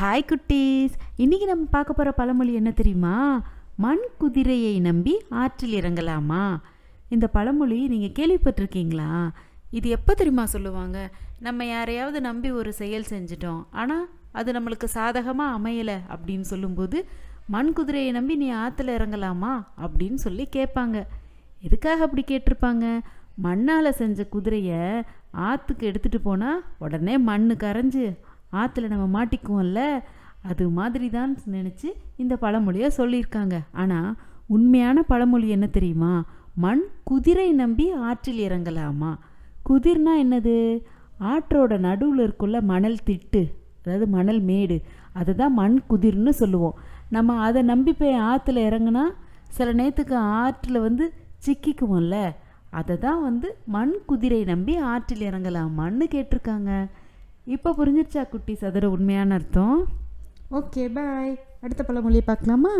Hi குட்டீஸ். இன்னைக்கு நம்ம பார்க்க போகிற பழமொழி என்ன தெரியுமா? மண் குதிரையை நம்பி ஆற்றில் இறங்கலாமா? இந்த பழமொழி நீங்கள் கேள்விப்பட்டிருக்கீங்களா? இது எப்போ தெரியுமா சொல்லுவாங்க? நம்ம யாரையாவது நம்பி ஒரு செயல் செஞ்சிட்டோம். ஆனால் அது நம்மளுக்கு சாதகமாக அமையலை அப்படின்னு சொல்லும்போது மண் குதிரையை நம்பி நீ ஆற்றுல இறங்கலாமா? அப்படின்னு சொல்லி கேட்பாங்க. எதுக்காக அப்படி கேட்டிருப்பாங்க? மண்ணால் செஞ்ச குதிரையை ஆற்றுக்கு எடுத்துகிட்டு போனால் உடனே மண் கரைஞ்சு ஆற்றுல நம்ம மாட்டிக்குவோம்ல? அது மாதிரி தான் நினச்சி இந்த பழமொழியை சொல்லியிருக்காங்க. ஆனால் உண்மையான பழமொழி என்ன தெரியுமா? மண் குதிரை நம்பி ஆற்றில் இறங்கலாமா? குதிர்னா என்னது? ஆற்றோட நடுவில் இருக்குள்ள மணல் திட்டு அதாவது மணல் மேடு அதை தான் மண் குதிர்னு சொல்லுவோம். நம்ம அதை நம்பி போய் ஆற்றுல இறங்குனா சில நேரத்துக்கு ஆற்றில் வந்து சிக்கிக்குவோம்ல? அதை தான் வந்து மண் குதிரை நம்பி ஆற்றில் இறங்கலாமான்னு கேட்டிருக்காங்க. இப்போ புரிஞ்சிருச்சா குட்டி சதுர உண்மையான அர்த்தம்? ஓகே பாய் அடுத்த பழமொழியை பார்க்கலாமா?